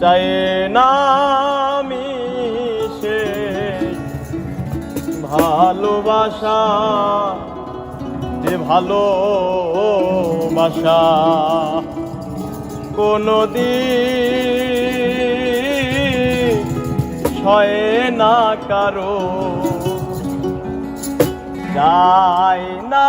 চায় নামি সে ভালোবাসা যে ভালোবাসা কোনো দিন ছয় না কারও যায় না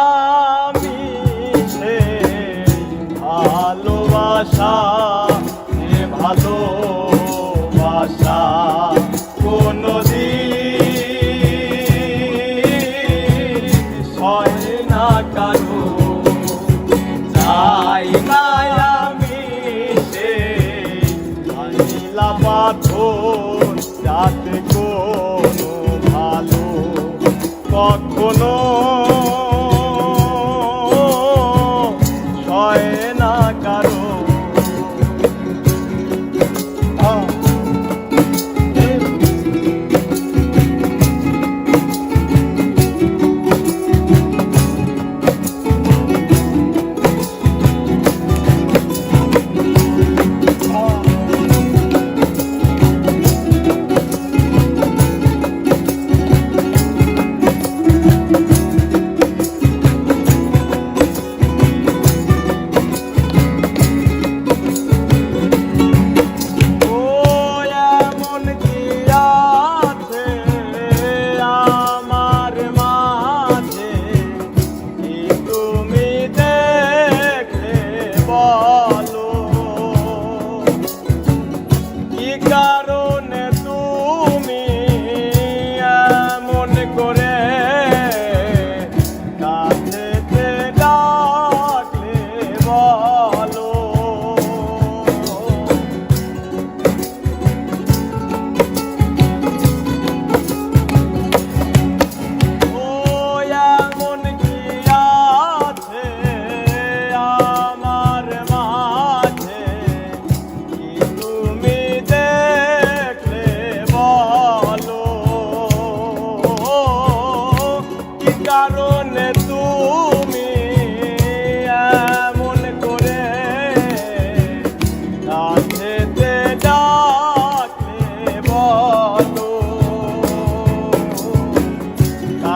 te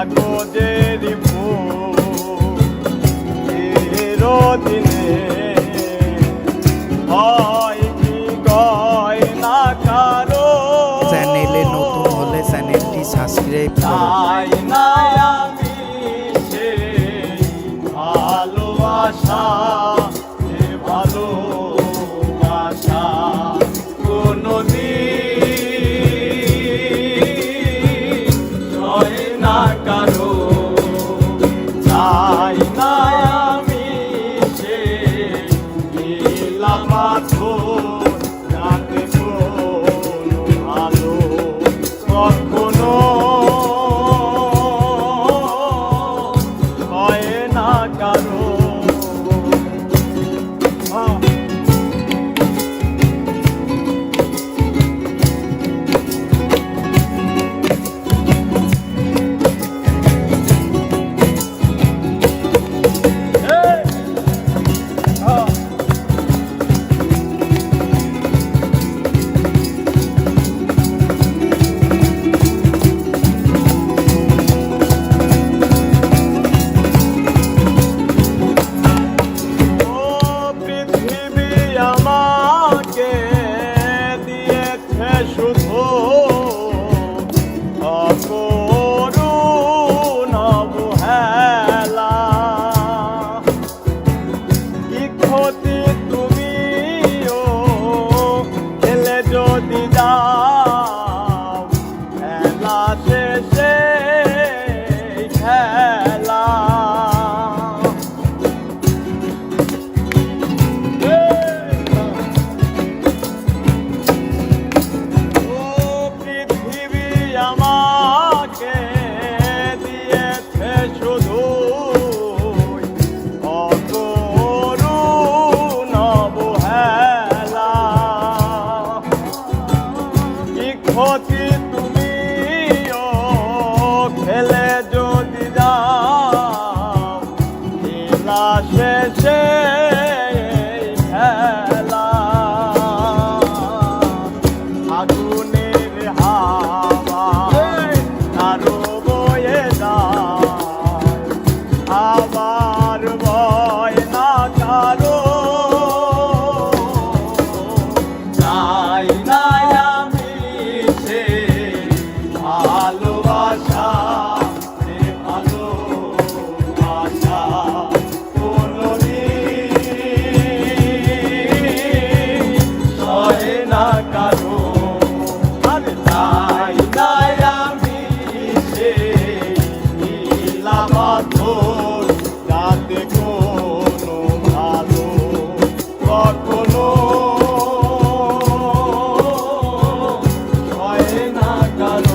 কাগজের দিনে হয় কি কয় না কারও? চ্যানেলে নতুন হলে চ্যানেলটি সাবস্ক্রাইব করুন পাথর outro. পাথর কোনো ভালো কখনো হয় না কারও।